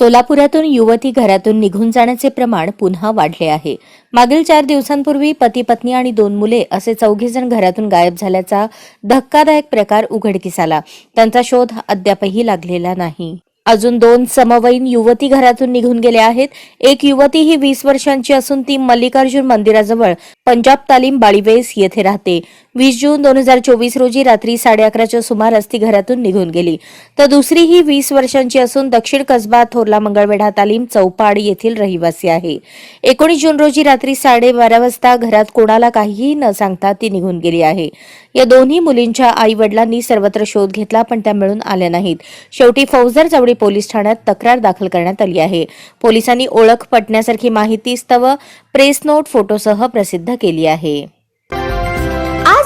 सोलापुरातून युवती घरातून निघून जाण्याचे प्रमाण पुन्हा वाढले आहे. मागील चार दिवसांपूर्वी पती पत्नी आणि दोन मुले असे चौघेजण घरातून गायब झाल्याचा धक्कादायक प्रकार उघडकीस आला. त्यांचा शोध अद्यापही लागलेला नाही. अजून दोन समवयीन युवती घरातून निघून गेल्या आहेत. एक युवती ही वीस वर्षांची असून ती मल्लिकार्जुन मंदिराजवळ पंजाब तालीम बाळीवेस येथे राहते. वीस जून दोन हजार चोवीस रोजी रात्री साडे अकराच्या सुमारास ती घरातून निघून गेली. तर दुसरी ही वीस वर्षांची असून दक्षिण कसबा थोरला मंगळवेढा तालीम चौपाड येथील रहिवासी आहे. एकोणीस जून रोजी रात्री साडेबारा वाजता घरात कोणाला काहीही न सांगता ती निघून गेली आहे. या दोन्ही मुलींच्या आई वडिलांनी सर्वत्र शोध घेतला पण त्या मिळून आल्या नाहीत. शेवटी फौजदार चौडी पोलीस ठाण्यात तक्रार दाखल करण्यात आली आहे. पोलिसांनी ओळख पटण्यासारखी माहिती स्तव प्रेस नोट फोटोसह प्रसिद्ध केली आहे.